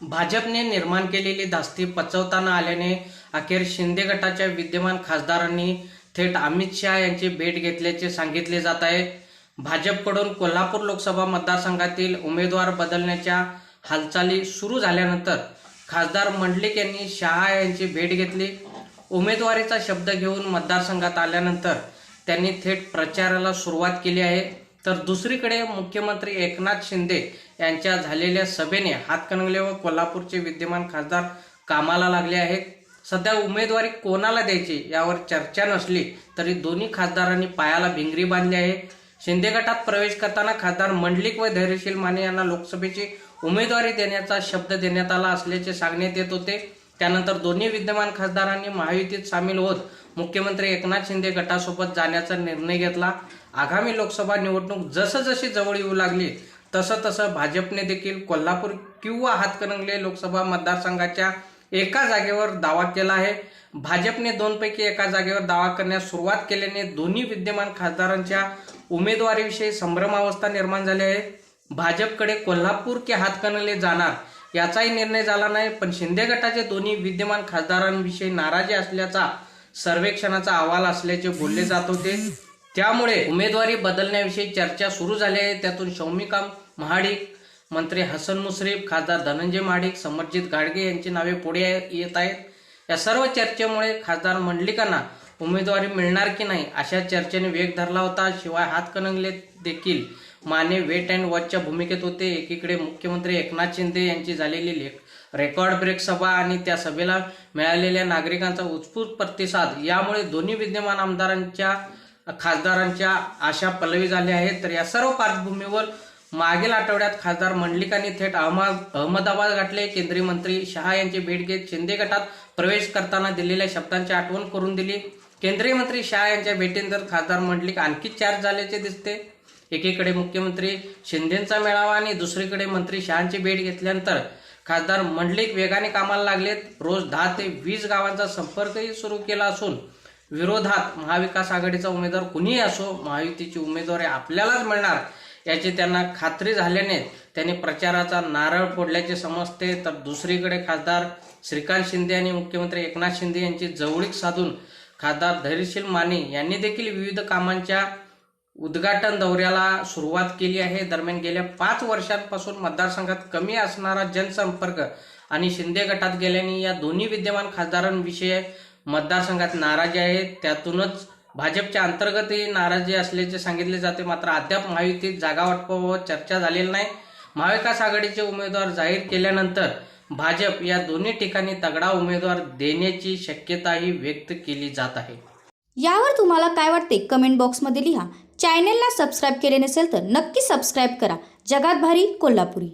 भाजपने निर्माण केलेली धास्ती पचवताना आल्याने अखेर शिंदे गटाच्या विद्यमान खासदारांनी थेट अमित शहा यांची भेट घेतल्याचे सांगितले जात आहे. भाजपकडून कोल्हापूर लोकसभा मतदारसंघातील उमेदवार बदलण्याच्या हालचाली सुरू झाल्यानंतर खासदार मंडलिक यांनी शहा यांची भेट घेतली. उमेदवारीचा शब्द घेऊन मतदारसंघात आल्यानंतर त्यांनी थेट प्रचाराला सुरुवात केली आहे. तर दुसरीकडे मुख्यमंत्री एकनाथ शिंदे यांच्या झालेल्या सभेने हातकणंगले व कोल्हापूरचे विद्यमान खासदार कामाला लागले आहेत. सध्या उमेदवारी कोणाला द्यायची यावर चर्चा नसली तरी दोन्ही खासदारांनी पायाला भिंगरी बांधली आहे. शिंदे गटात प्रवेश करताना खासदार मंडलिक व धैर्यशील माने यांना लोकसभेची उमेदवारी देण्याचा शब्द देण्यात आला असल्याचे सांगण्यात येत होते. त्यानंतर दोन्ही विद्यमान खासदारांनी महायुतीत सामील होत मुख्यमंत्री एकनाथ शिंदे गटासोबत जाण्याचा निर्णय घेतला. आगामी लोकसभा निवडणूक जसं जशी जवळ येऊ लागली तसं तसं भाजपने देखील कोल्हापूर किंवा हातकणंगले लोकसभा मतदारसंघाच्या एका जागेवर दावा केला आहे. भाजपने दोनपैकी एका जागेवर दावा करण्यास सुरुवात केल्याने दोन्ही विद्यमान खासदारांच्या उमेदवारीविषयी संभ्रमावस्था निर्माण झाली आहे. भाजपकडे कोल्हापूर की हातकणंगले जाणार याचाही निर्णय झाला नाही पण शिंदे गटाचे दोन्ही विद्यमान खासदारांविषयी नाराजी असल्याचा सर्वेक्षणाचा अहवाल असल्याचे बोलले जात होते. त्यामुळे उमेदवारी बदलण्याविषयी चर्चा सुरू झाली आहे. त्यातून शौमिका महाडिक मंत्री हसन मुश्रीफ खासदार धनंजय महाडिक समरजित गाडगे यांची नावे पुढे येत आहेत. या सर्व चर्चेमुळे खासदार मंडलिकांना उमेदवारी मिळणार की नाही अशा चर्चेने वेग धरला होता. शिवाय हातकणंगले देखील माने वेट अँड वॉचच्या भूमिकेत होते. एकीकडे मुख्यमंत्री एकनाथ शिंदे यांची झालेली लेख रेकॉर्ड ब्रेक सभा आणि त्या सभेला मिळालेल्या नागरिकांचा उत्स्फूर्त प्रतिसाद यामुळे दोन्ही विद्यमान आमदारांच्या खासदारांच्या आशा पल्लवी झाल्या आहेत. तर या सर्व पार्श्वभूमीवर मागील आठवड्यात खासदार मंडलिकांनी थेट अहमद अहमदाबाद गाठले. केंद्रीय मंत्री शहा यांची भेट घेत शिंदे गटात प्रवेश करताना दिलेल्या शब्दांची आठवण करून दिली. केंद्रीय मंत्री शहा यांच्या भेटीनंतर खासदार मंडलिक आणखी चार्ज झाल्याचे दिसते. एकीकडे मुख्यमंत्री शिंदेचा मेळावा आणि दुसरीकडे मंत्री शहाची भेट घेतल्यानंतर खासदार मंडलिक वेगाने कामाला लागलेत. रोज दहा ते वीस गावांचा संपर्कही सुरू केला असून विरोधात महाविकास आघाडीचा उमेदवार कुणीही असो महायुतीची उमेदवारी आपल्यालाच मिळणार याची त्यांना खात्री झाल्याने त्यांनी प्रचाराचा नारळ फोडल्याचे समजते. तर दुसरीकडे खासदार श्रीकांत शिंदे आणि मुख्यमंत्री एकनाथ शिंदे यांची जवळीक साधून खासदार धैर्यशील माने यांनी देखील विविध कामांच्या उद्घाटन दौऱ्याला सुरुवात केली आहे. दरम्यान गेल्या पाच वर्षांपासून मतदारसंघात कमी असणारा जनसंपर्क आणि शिंदे गटात गेल्याने या दोन्ही विद्यमान खासदारांविषयी मतदारसंघात नाराजी आहे. त्यातूनच भाजपच्या अंतर्गतही नाराजी असल्याचे सांगितले जाते. मात्र अद्याप महायुतीत जागा वाटपाबाबत चर्चा झालेली नाही. महाविकास आघाडीचे उमेदवार जाहीर केल्यानंतर भाजप या दोन्ही ठिकाणी तगडा उमेदवार देण्याची शक्यताही व्यक्त केली जात आहे. यावर तुम्हाला काय वाटते? कमेंट बॉक्समध्ये लिहा. चॅनेलला सबस्क्राईब केले नसेल तर नक्की सबस्क्राईब करा. जगात भारी कोल्हापुरी.